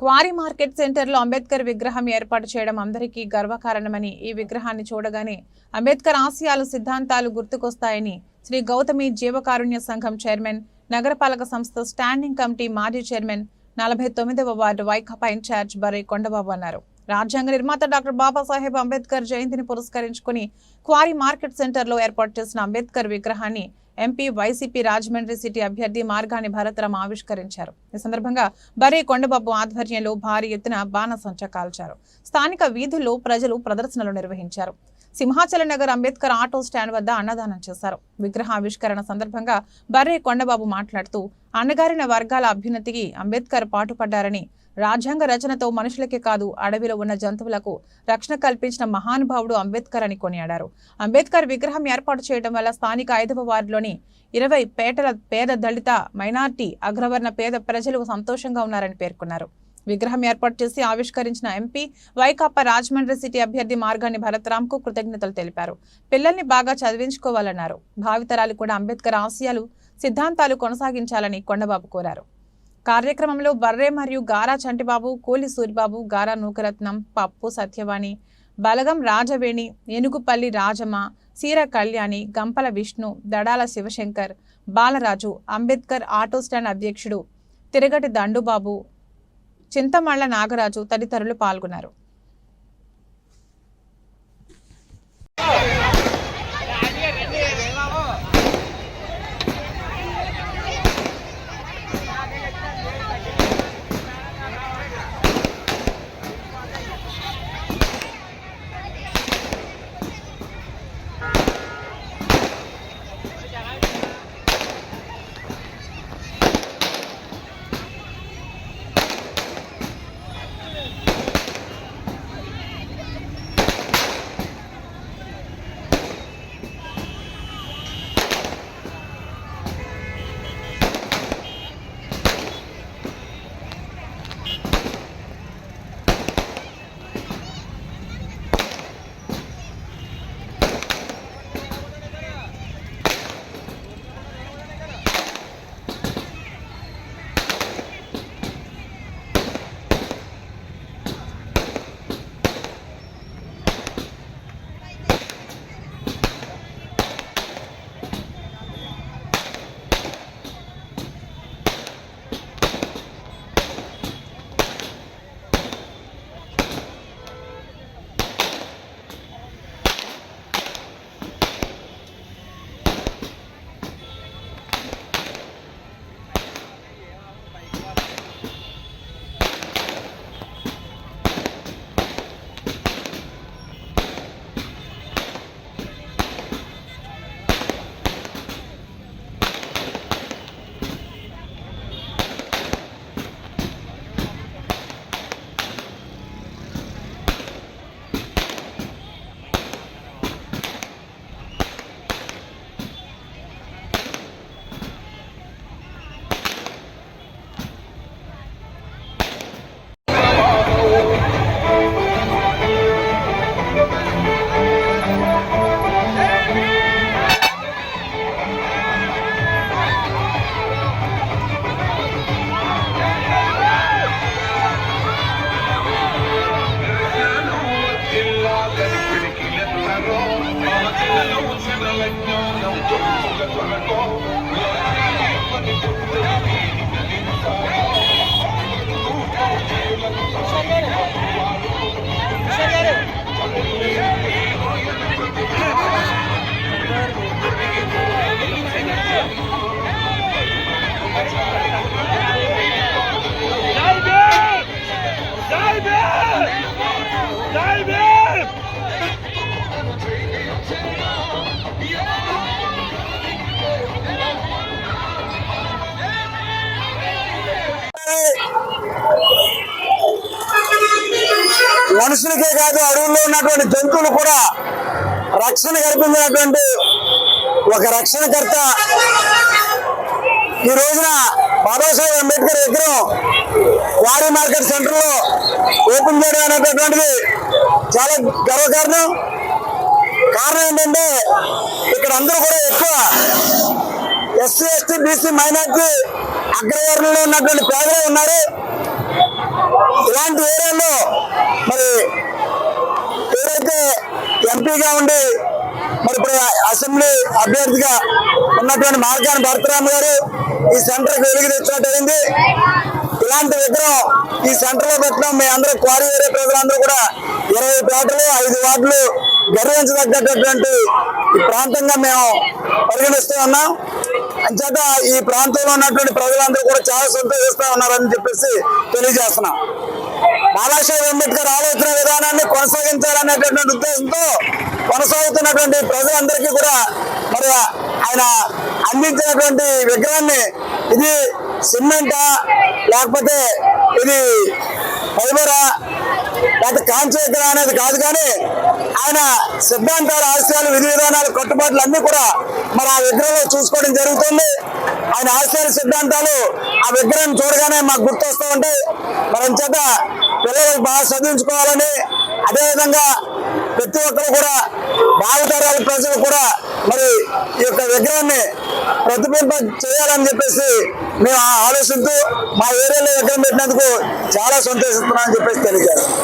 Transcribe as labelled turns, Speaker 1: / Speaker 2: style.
Speaker 1: Quarry market సెంటర్లో అంబేద్కర్ విగ్రహం ఏర్పాటు చేయడం అందరికీ గర్వకారణమని ఈ విగ్రహాన్ని చూడగానే అంబేద్కర్ ఆశయాలు సిద్ధాంతాలు గుర్తుకొస్తాయని శ్రీ గౌతమి జీవకారుణ్య సంఘం చైర్మన్ నగరపాలక సంస్థ స్టాండింగ్ కమిటీ మాజీ చైర్మన్ నలభై తొమ్మిదవ వార్డు వైకాపా ఇన్ఛార్జ్ బర్రె కొండబాబు అన్నారు. రాజ్యాంగ నిర్మాత డాక్టర్ బాబాసాహెబ్ అంబేద్కర్ జయంతిని పురస్కరించుకుని క్వారీ మార్కెట్ సెంటర్లో ఏర్పాటు చేసిన అంబేద్కర్ విగ్రహాన్ని ఎంపీ వైసీపీ రాజమండ్రి సిటీ అభ్యర్థి మార్గాని భరతరాం ఆవిష్కరించారు. ఈ సందర్భంగా బరే కొండబాబు ఆధ్వర్యంలో భారీ ఎత్తున బాణసంచ కాల్చారు. స్థానిక వీధుల్లో ప్రజలు ప్రదర్శనలు నిర్వహించారు. సింహాచల నగర్ అంబేద్కర్ ఆటో స్టాండ్ వద్ద అన్నదానం చేశారు. విగ్రహ ఆవిష్కరణ సందర్భంగా బర్రే కొండబాబు మాట్లాడుతూ అన్నగారిన వర్గాల అభ్యున్నతికి అంబేద్కర్ పాటుపడ్డారని రాజ్యాంగ రచనతో మనుషులకే కాదు అడవిలో ఉన్న జంతువులకు రక్షణ కల్పించిన మహానుభావుడు అంబేద్కర్ అని కొనియాడారు. అంబేద్కర్ విగ్రహం ఏర్పాటు చేయడం వల్ల స్థానిక ఐదవ వార్డులోని ఇరవై పేటల పేద దళిత మైనార్టీ అగ్రవర్ణ పేద ప్రజలు సంతోషంగా ఉన్నారని పేర్కొన్నారు. విగ్రహం ఏర్పాటు చేసి ఆవిష్కరించిన ఎంపీ వైకాపా రాజమండ్రి సిటీ అభ్యర్థి మార్గాన్ని భరత్రాంకు కృతజ్ఞతలు తెలిపారు. పిల్లల్ని బాగా చదివించుకోవాలన్నారు. భావితరాలు కూడా అంబేద్కర్ ఆశయాలు సిద్ధాంతాలు కొనసాగించాలని కొండబాబు కోరారు. కార్యక్రమంలో బర్రే మరియు గారా చంటిబాబు కూలి సూరిబాబు గారా నూకరత్నం పప్పు సత్యవాణి బలగం రాజవేణి ఏనుగుపల్లి రాజమ్మ సీర కళ్యాణి గంపల విష్ణు దడాల శివశంకర్ బాలరాజు అంబేద్కర్ ఆటో స్టాండ్ అధ్యక్షుడు తిరగటి దండుబాబు చింతమళ్ళ నాగరాజు తదితరులు పాల్గొన్నారు.
Speaker 2: మనుషులకే కాదు అడవుల్లో ఉన్నటువంటి జంతువులు కూడా రక్షణ కల్పించినటువంటి ఒక రక్షణకర్త. ఈ రోజున బాబాసాహెబ్ అంబేద్కర్ విగ్రహం వారి మార్కెట్ సెంటర్లో ఓపెన్ చేయడం అనేటటువంటిది చాలా గర్వకారణం. కారణం ఏంటంటే ఇక్కడ అందరూ కూడా ఎక్కువ ఎస్సీ ఎస్టీ బీసీ మైనార్టీ అగ్రవర్ణంలో ఉన్నటువంటి పేదలే ఉన్నారు. ఇలాంటి ఏరియాలో మరి ఏదైతే ఎంపీగా ఉండి మరి ఇప్పుడు అసెంబ్లీ అభ్యర్థిగా ఉన్నటువంటి మార్గాన్ని భరతరామ్ గారు ఈ సెంటర్కి వెలుగు తెచ్చినట్టయింది ఇలాంటి విగ్రహం ఈ సెంటర్లో పెట్టడం మీ అందరూ క్వారీ ఏరియా ప్రజలందరూ కూడా ఇరవై పేటలు ఐదు వార్డులు గర్వించదగ్గటువంటి ప్రాంతంగా మేము పరిగణిస్తూ ఉన్నాం. అంచేత ఈ ప్రాంతంలో ఉన్నటువంటి ప్రజలందరూ కూడా చాలా సంతోషిస్తా ఉన్నారని చెప్పేసి తెలియజేస్తున్నాం. బాబాసాహెబ్ అంబేద్కర్ ఆలోచన విధానాన్ని కొనసాగించాలనేటటువంటి ఉద్దేశంతో కొనసాగుతున్నటువంటి ప్రజలందరికీ కూడా మరి ఆయన అందించినటువంటి విగ్రహాన్ని ఇది సిమెంటా లేకపోతే ఇది ఫైబరా లేకపోతే కాంచేకర అనేది కాదు కానీ ఆయన సిద్ధాంతాలు ఆశయాలు విధి విధానాలు కట్టుబాట్లు అన్ని కూడా మరి ఆ విగ్రహంలో చూసుకోవడం జరుగుతుంది. ఆయన ఆశయాలు సిద్ధాంతాలు ఆ విగ్రహం చూడగానే మాకు గుర్తొస్తూ ఉంటాయి. మరి చేత పిల్లలకు బాగా చదివించుకోవాలని అదేవిధంగా ప్రతి ఒక్కరు కూడా భావితరాల ప్రజలు కూడా మరి ఈ యొక్క విగ్రహాన్ని ప్రతిబింబ చేయాలని చెప్పేసి మేము ఆలోచిస్తూ మా ఏరియాలో విగ్రహం పెట్టినందుకు చాలా సంతోషిస్తున్నామని చెప్పేసి తెలియజేస్తాం